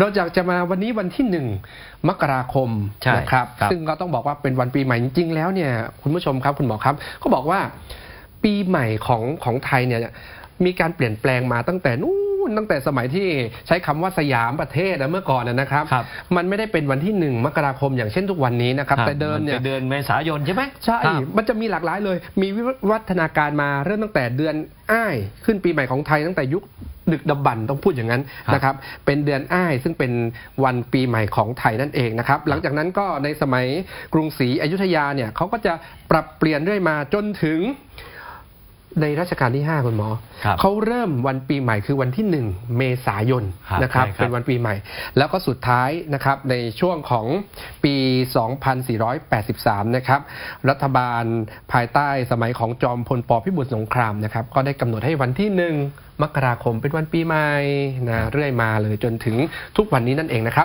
เราอยากจะมาวันนี้วันที่หนึ่งมกราคมใช่นะครับครับซึ่งก็ต้องบอกว่าเป็นวันปีใหม่จริงๆแล้วเนี่ยคุณผู้ชมครับคุณหมอครับเขาบอกว่าปีใหม่ของของไทยเนี่ยมีการเปลี่ยนแปลงมาตั้งแต่นู้นตั้งแต่สมัยที่ใช้คำว่าสยามประเทศนะเมื่อก่อนนะนะครับครับมันไม่ได้เป็นวันที่หนึ่งมกราคมอย่างเช่นทุกวันนี้นะครับแต่เดินเนี่ยมัเดือนเมษายนใช่ไหมใช่ครับมันจะมีหลากหลายเลย มีวิวัฒนาการมาเริ่มตั้งแต่เดือนอ้ายขึ้นปีใหม่ของไทยตั้งแต่ยุค ดึกดำบรรพ์ต้องพูดอย่างนั้นครับนะครับเป็นเดือนอ้ายซึ่งเป็นวันปีใหม่ของไทยนั่นเองนะครับหลังจากนั้นก็ในสมัยกรุงศรีอยุธยาเนี่ยเขาก็จะปรับเปลี่ยนเรื่อยมาจนถึง ในรัชกาลที่ 5 คุณหมอ ครับเขาเริ่มวันปีใหม่คือวันที่ 1 เมษายนครับนะครับ ใช่ครับ เป็นวันปีใหม่ แล้วก็สุดท้ายนะครับในช่วงของปี 2483 นะครับ รัฐบาลภายใต้สมัยของจอมพลปพิบูลสงครามนะครับ ก็ได้กำหนดให้วันที่ 1 มกราคมเป็นวันปีใหม่นะเรื่อยมาเลยจนถึงทุกวันนี้นั่นเองนะครับ